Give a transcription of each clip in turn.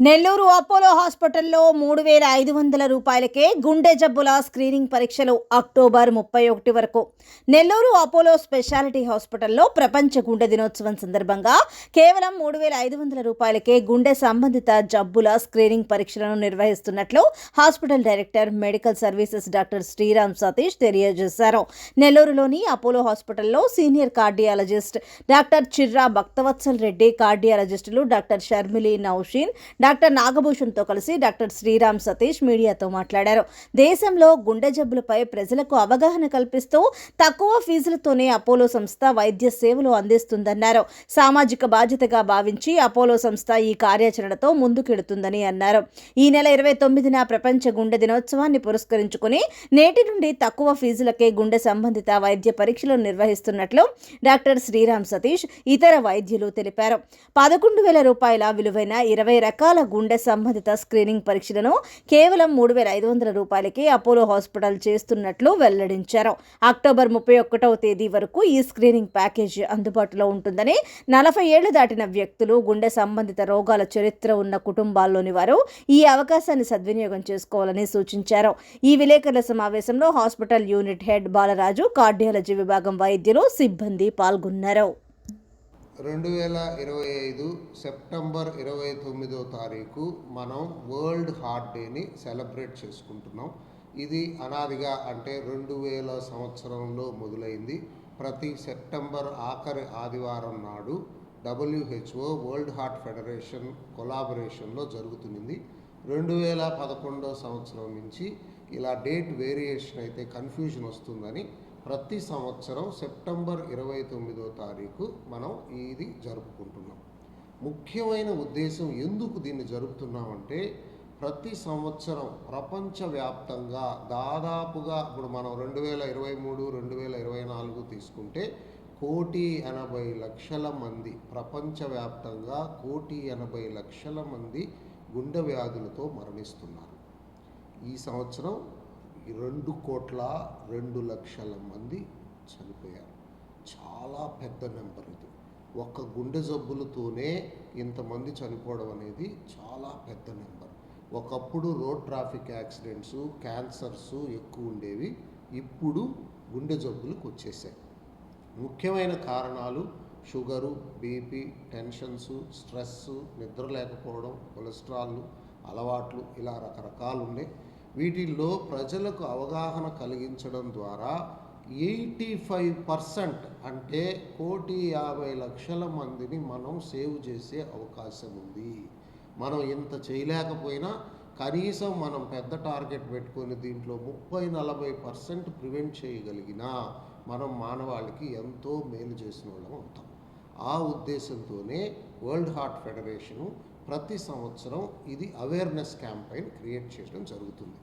Nellore Apollo హాస్పిటల్లో మూడు వేల ఐదు వందల రూపాయలకే గుండె జబ్బుల స్క్రీనింగ్ పరీక్షలు అక్టోబర్ ముప్పై ఒకటి వరకు. నెల్లూరు అపోలో స్పెషాలిటీ హాస్పిటల్లో ప్రపంచ గుండె దినోత్సవం సందర్భంగా కేవలం మూడు వేల ఐదు వందల రూపాయలకే గుండె సంబంధిత జబ్బుల స్క్రీనింగ్ పరీక్షలను నిర్వహిస్తున్నట్లు hospital director medical services doctor Sriram Satish తెలియజేశారు. నెల్లూరులోని అపోలో హాస్పిటల్లో senior cardiologist doctor Chirra Bhaktavatsal Reddy కార్డియాలజిస్టులు doctor Sharmili Nausheen doctor నాగభూషణ్తో కలిసి డాక్టర్ శ్రీరామ్ సతీష్ మీడియాతో మాట్లాడారు. దేశంలో గుండె జబ్బులపై ప్రజలకు అవగాహన కల్పిస్తూ తక్కువ ఫీజులతోనే అపోలో సంస్థ వైద్య సేవలు అందిస్తుందన్నారు. సామాజిక బాధ్యతగా భావించి అపోలో సంస్థ ఈ కార్యాచరణతో ముందుకెడుతుందని అన్నారు. ఈ నెల ఇరవై తొమ్మిదిన ప్రపంచ గుండె దినోత్సవాన్ని పురస్కరించుకుని నేటి నుండి తక్కువ ఫీజులకే గుండె సంబంధిత వైద్య పరీక్షలు నిర్వహిస్తున్నట్లు డాక్టర్ శ్రీరామ్ సతీష్ ఇతర వైద్యులు తెలిపారు. పదకొండు వేల రూపాయల విలువైన ఇరవై రకాల గుండె సంబంధిత స్క్రీనింగ్ పరీక్షలను కేవలం మూడు వేల ఐదు వందల రూపాయలకి అపోలో హాస్పిటల్ చేస్తున్నట్లు వెల్లడించారు. అక్టోబర్ ముప్పై ఒకటవ తేదీ వరకు ఈ స్క్రీనింగ్ ప్యాకేజ్ అందుబాటులో ఉంటుందని నలభై ఏళ్ళు దాటిన వ్యక్తులు గుండె సంబంధిత రోగాల చరిత్ర ఉన్న కుటుంబాల్లోని వారు ఈ అవకాశాన్ని సద్వినియోగం చేసుకోవాలని సూచించారు. ఈ విలేకరుల సమావేశంలో hospital unit head Balaraju cardiology విభాగం వైద్యులు సిబ్బంది పాల్గొన్నారు. రెండు వేల ఇరవై ఐదు సెప్టెంబర్ ఇరవై తొమ్మిదో తారీఖు మనం వరల్డ్ హార్ట్ డేని సెలబ్రేట్ చేసుకుంటున్నాం. ఇది అనాదిగా అంటే రెండు వేల సంవత్సరంలో మొదలైంది. ప్రతి సెప్టెంబర్ ఆఖరి ఆదివారం నాడు డబ్ల్యూహెచ్ఓ వరల్డ్ హార్ట్ ఫెడరేషన్ కొలాబరేషన్లో జరుగుతుంది రెండు వేల పదకొండో సంవత్సరం నుంచి ఇలా డేట్ వేరియేషన్ అయితే కన్ఫ్యూజన్ వస్తుందని ప్రతి సంవత్సరం సెప్టెంబర్ ఇరవై తొమ్మిదో తారీఖు మనం ఇది జరుపుకుంటున్నాం. ముఖ్యమైన ఉద్దేశం ఎందుకు దీన్ని జరుపుతున్నామంటే ప్రతి సంవత్సరం ప్రపంచవ్యాప్తంగా దాదాపుగా ఇప్పుడు మనం రెండు వేల ఇరవై మూడు రెండు వేల ఇరవై నాలుగు తీసుకుంటే కోటి ఎనభై లక్షల మంది ప్రపంచవ్యాప్తంగా కోటి ఎనభై లక్షల మంది గుండె వ్యాధులతో మరణిస్తున్నారు. ఈ సంవత్సరం రెండు కోట్ల రెండు లక్షల మంది చనిపోయారు. చాలా పెద్ద నెంబర్ ఇది. ఒక్క గుండె జబ్బులతోనే ఇంతమంది చనిపోవడం అనేది చాలా పెద్ద నెంబర్ ఒకప్పుడు రోడ్ ట్రాఫిక్ యాక్సిడెంట్స్ క్యాన్సర్స్ ఎక్కువ ఉండేవి. ఇప్పుడు గుండె జబ్బులకు వచ్చేసాయి. ముఖ్యమైన కారణాలు షుగరు బీపీ టెన్షన్స్ స్ట్రెస్ నిద్ర లేకపోవడం కొలెస్ట్రాల్ అలవాట్లు ఇలా రకరకాలు ఉన్నాయి వీటిల్లో ప్రజలకు అవగాహన కలిగించడం ద్వారా ఎయిటీ ఫైవ్ పర్సెంట్ అంటే కోటి యాభై లక్షల మందిని మనం సేవ్ చేసే అవకాశం ఉంది. మనం ఇంత చేయలేకపోయినా కనీసం మనం పెద్ద టార్గెట్ పెట్టుకొని దీంట్లో ముప్పై నలభై పర్సెంట్ ప్రివెంట్ చేయగలిగినా మనం మానవాళికి ఎంతో మేలు చేసిన వాళ్ళం అవుతాం. ఆ ఉద్దేశంతోనే వరల్డ్ హార్ట్ ఫెడరేషను ప్రతి సంవత్సరం ఇది అవేర్నెస్ క్యాంపెయిన్ క్రియేట్ చేయడం జరుగుతుంది.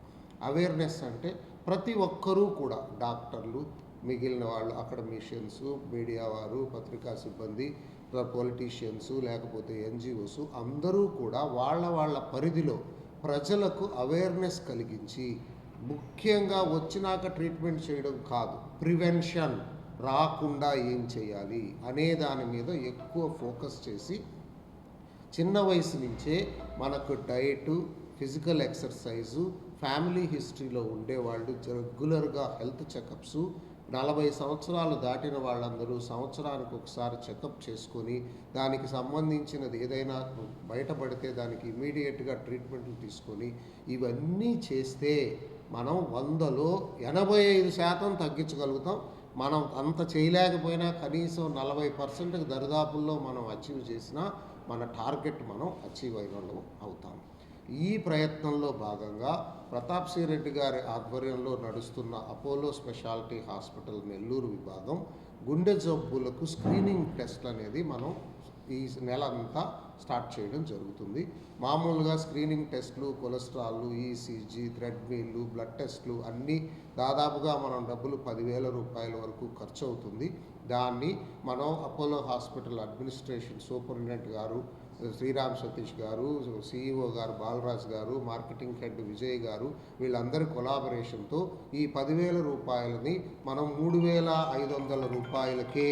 అవేర్నెస్ అంటే ప్రతి ఒక్కరూ కూడా డాక్టర్లు మిగిలిన వాళ్ళు అకడమిషియన్స్ మీడియా వారు పత్రికా సిబ్బంది పొలిటీషియన్స్ లేకపోతే ఎన్జిఓస్ అందరూ కూడా వాళ్ళ వాళ్ళ పరిధిలో ప్రజలకు అవేర్నెస్ కలిగించి ముఖ్యంగా వచ్చినాక ట్రీట్మెంట్ చేయడం కాదు ప్రివెన్షన్ రాకుండా ఏం చేయాలి అనే దాని మీద ఎక్కువ ఫోకస్ చేసి చిన్న వయసు నుంచే మనకు డయటు ఫిజికల్ ఎక్సర్సైజు ఫ్యామిలీ హిస్టరీలో ఉండేవాళ్ళు రెగ్యులర్గా హెల్త్ చెకప్స్ నలభై సంవత్సరాలు దాటిన వాళ్ళందరూ సంవత్సరానికి ఒకసారి చెకప్ చేసుకొని దానికి సంబంధించినది ఏదైనా బయటపడితే దానికి ఇమీడియట్గా ట్రీట్మెంట్లు తీసుకొని ఇవన్నీ చేస్తే మనం వందలో ఎనభై ఐదు శాతం తగ్గించగలుగుతాం. మనం అంత చేయలేకపోయినా కనీసం నలభై పర్సెంట్కి దరిదాపుల్లో మనం అచీవ్ చేసినా మన టార్గెట్ మనం అచీవ్ అయిన అవుతాం. ఈ ప్రయత్నంలో భాగంగా ప్రతాప్ సింగ్ రెడ్డి గారి ఆధ్వర్యంలో నడుస్తున్న అపోలో స్పెషాలిటీ హాస్పిటల్ నెల్లూరు విభాగం గుండె జబ్బులకు స్క్రీనింగ్ టెస్ట్ అనేది మనం ఈ నెల అంతా స్టార్ట్ చేయడం జరుగుతుంది. మామూలుగా స్క్రీనింగ్ టెస్ట్లు కొలెస్ట్రాల్ ఈసీజీ థ్రెడ్మిల్లు బ్లడ్ టెస్ట్లు అన్నీ దాదాపుగా మనం డబ్బులు పదివేల రూపాయల వరకు ఖర్చు అవుతుంది దాన్ని మనం అపోలో హాస్పిటల్ అడ్మినిస్ట్రేషన్ సూపరింటెండెంట్ గారు శ్రీరామ్ సతీష్ గారు సిఇఓ గారు బాలరాజ్ గారు మార్కెటింగ్ హెడ్ విజయ్ గారు వీళ్ళందరి కొలాబరేషన్తో ఈ పదివేల రూపాయలని మనం మూడు వేల ఐదు వందల రూపాయలకే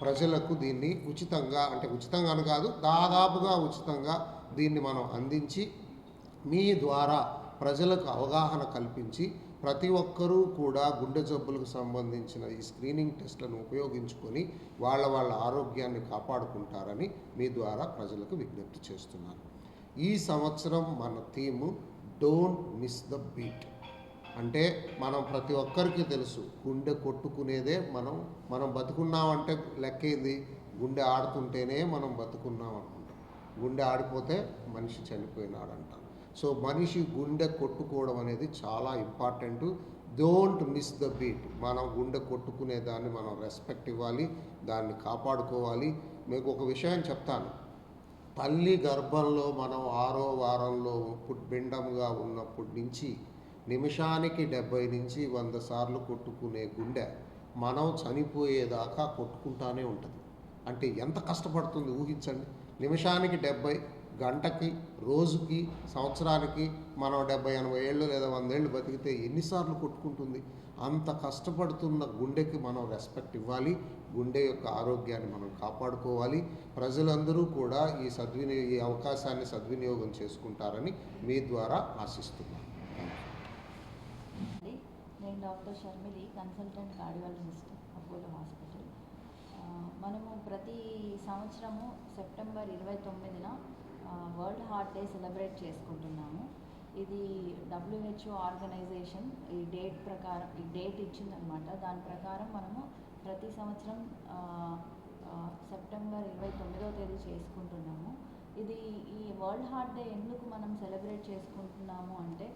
ప్రజలకు దీన్ని ఉచితంగా అంటే ఉచితంగాను కాదు దాదాపుగా ఉచితంగా దీన్ని మనం అందించి మీ ద్వారా ప్రజలకు అవగాహన కల్పించి ప్రతి ఒక్కరూ కూడా గుండె జబ్బులకు సంబంధించిన ఈ స్క్రీనింగ్ టెస్ట్లను ఉపయోగించుకొని వాళ్ళ వాళ్ళ ఆరోగ్యాన్ని కాపాడుకుంటారని మీ ద్వారా ప్రజలకు విజ్ఞప్తి చేస్తున్నాను. ఈ సంవత్సరం మన theme don't miss the beat. అంటే మనం ప్రతి ఒక్కరికి తెలుసు గుండె కొట్టుకునేదే మనం మనం బతుకున్నామంటే లెక్కేంది? గుండె ఆడుతుంటేనే మనం బతుకున్నాం అనుకుంటాం. గుండె ఆడిపోతే మనిషి చనిపోయినాడంట. సో మనిషి గుండె కొట్టుకోవడం అనేది చాలా important. Don't miss the beat. మనం గుండె కొట్టుకునే దాన్ని మనం రెస్పెక్ట్ ఇవ్వాలి దాన్ని కాపాడుకోవాలి. మీకు ఒక విషయం చెప్తాను. తల్లి గర్భంలో మనం ఆరో వారంలో బిండంగా ఉన్నప్పటి నుంచి నిమిషానికి డెబ్బై నుంచి వంద సార్లు కొట్టుకునే గుండె మనం చనిపోయేదాకా కొట్టుకుంటానే ఉంటుంది. అంటే ఎంత కష్టపడుతుంది ఊహించండి. నిమిషానికి డెబ్బై గంటకి రోజుకి సంవత్సరానికి మనం డెబ్బై ఎనభై ఏళ్ళు లేదా వందేళ్ళు బతికితే ఎన్నిసార్లు కొట్టుకుంటుంది? అంత కష్టపడుతున్న గుండెకి మనం రెస్పెక్ట్ ఇవ్వాలి. గుండె యొక్క ఆరోగ్యాన్ని మనం కాపాడుకోవాలి. ప్రజలందరూ కూడా ఈ సద్వినియో ఈ అవకాశాన్ని సద్వినియోగం చేసుకుంటారని మీ ద్వారా ఆశిస్తున్నాను. నేను doctor Sharmili consultant cardiologist Apollo hospital. మనము ప్రతి సంవత్సరము సెప్టెంబర్ ఇరవై తొమ్మిదిన వరల్డ్ హార్ట్ డే సెలబ్రేట్ చేసుకుంటున్నాము. ఇది డబ్ల్యూహెచ్ఓ ఆర్గనైజేషన్ ఈ డేట్ ప్రకారం ఈ డేట్ ఇచ్చిందనమాట దాని ప్రకారం మనము ప్రతి సంవత్సరం సెప్టెంబర్ ఇరవై తొమ్మిదవ తేదీ చేసుకుంటున్నాము. ఇది ఈ వరల్డ్ హార్ట్ డే ఎందుకు మనం సెలబ్రేట్ చేసుకుంటున్నాము అంటే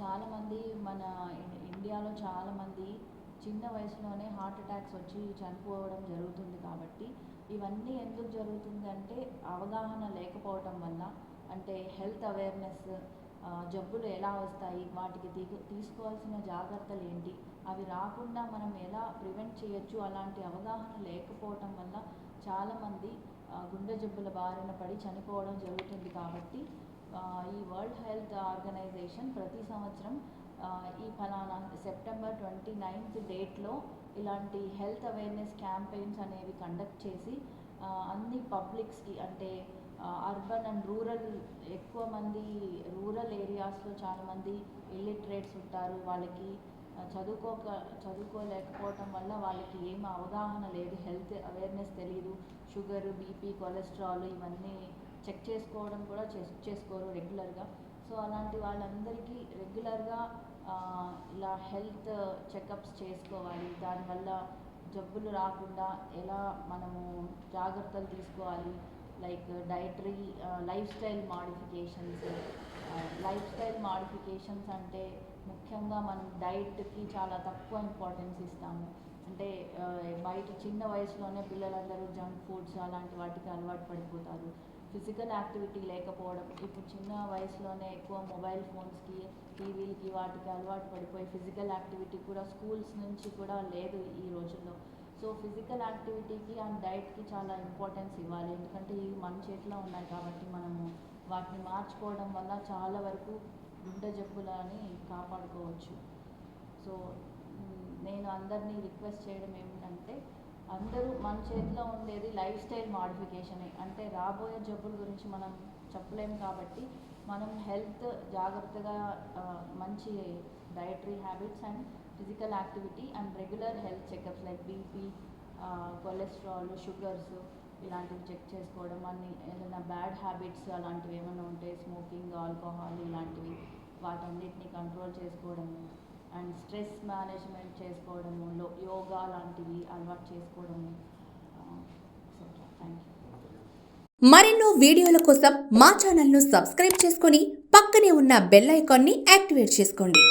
చాలామంది మన ఇండియాలో చాలామంది చిన్న వయసులోనే హార్ట్ అటాక్స్ వచ్చి చనిపోవడం జరుగుతుంది కాబట్టి ఇవన్నీ ఎందుకు జరుగుతుందంటే అవగాహన లేకపోవటం వల్ల అంటే హెల్త్ అవేర్నెస్ జబ్బులు ఎలా వస్తాయి వాటికి తీ- తీసుకోవాల్సిన జాగ్రత్తలు ఏంటి అవి రాకుండా మనం ఎలా ప్రివెంట్ చేయొచ్చు అలాంటి అవగాహన లేకపోవటం వల్ల చాలామంది గుండె జబ్బుల బారిన పడి చనిపోవడం జరుగుతుంది కాబట్టి ఈ వరల్డ్ హెల్త్ ఆర్గనైజేషన్ ప్రతి సంవత్సరం ఈ ఫలానా సెప్టెంబర్ ట్వంటీ నైన్త్ డేట్లో ఇలాంటి హెల్త్ అవేర్నెస్ క్యాంపెయిన్స్ అనేవి కండక్ట్ చేసి అన్ని పబ్లిక్స్కి అంటే అర్బన్ అండ్ రూరల్ ఎక్కువ మంది రూరల్ ఏరియాస్లో చాలామంది ఇల్లిటరేట్స్ ఉంటారు. వాళ్ళకి చదువుకోక చదువుకోలేకపోవటం వల్ల వాళ్ళకి ఏం అవగాహన లేదు. హెల్త్ అవేర్నెస్ తెలియదు షుగర్ బీపీ కొలెస్ట్రాల్ ఇవన్నీ చెక్ చేసుకోవడం కూడా చెక్ చేసుకోరు రెగ్యులర్గా. సో అలాంటి వాళ్ళందరికీ రెగ్యులర్గా ఇలా హెల్త్ చెకప్స్ చేసుకోవాలి. దానివల్ల జబ్బులు రాకుండా ఎలా మనము జాగ్రత్తలు తీసుకోవాలి? Like dietary lifestyle modifications. Lifestyle modifications అంటే ముఖ్యంగా మనం డైట్కి చాలా తక్కువ ఇంపార్టెన్స్ ఇస్తాము. అంటే బయట చిన్న వయసులోనే పిల్లలందరూ జంక్ ఫుడ్స్ అలాంటి వాటికి అలవాటు పడిపోతారు. ఫిజికల్ యాక్టివిటీ లేకపోవడం ఇప్పుడు చిన్న వయసులోనే ఎక్కువ మొబైల్ ఫోన్స్కి టీవీలకి వాటికి అలవాటు పడిపోయి ఫిజికల్ యాక్టివిటీ కూడా స్కూల్స్ నుంచి కూడా లేదు ఈ రోజుల్లో. సో ఫిజికల్ యాక్టివిటీకి అండ్ డైట్కి చాలా ఇంపార్టెన్స్ ఇవ్వాలి. ఎందుకంటే ఇవి మన చేతిలో ఉన్నాయి కాబట్టి మనము వాటిని మార్చుకోవడం వల్ల చాలా వరకు గుండె జబ్బులని కాపాడుకోవచ్చు. సో నేను అందరినీ రిక్వెస్ట్ చేయడం ఏమిటంటే అందరూ మన చేతిలో ఉండేది లైఫ్ స్టైల్ మాడిఫికేషనే. అంటే రాబోయే జబ్బుల గురించి మనం చెప్పలేము కాబట్టి మనం హెల్త్ జాగ్రత్తగా మంచి dietary habits and physical activity and regular health checkups like BP cholesterol sugars ఇలాంటివి చెక్ చేసుకోవడం అన్ని ఏదైనా బ్యాడ్ హ్యాబిట్స్ అలాంటివి ఏమైనా ఉంటే స్మోకింగ్ ఆల్కహాల్ ఇలాంటివి వాటన్నిటిని కంట్రోల్ చేసుకోవడము. అండ్ స్ట్రెస్ మేనేజ్మెంట్ చేసుకోవడము యోగా లాంటివి అలవాటు చేసుకోవడము థ్యాంక్ యూ మరెన్నో వీడియోల కోసం మా ఛానల్ను సబ్స్క్రైబ్ చేసుకొని పక్కనే ఉన్న బెల్ ఐకాన్ని యాక్టివేట్ చేసుకోండి.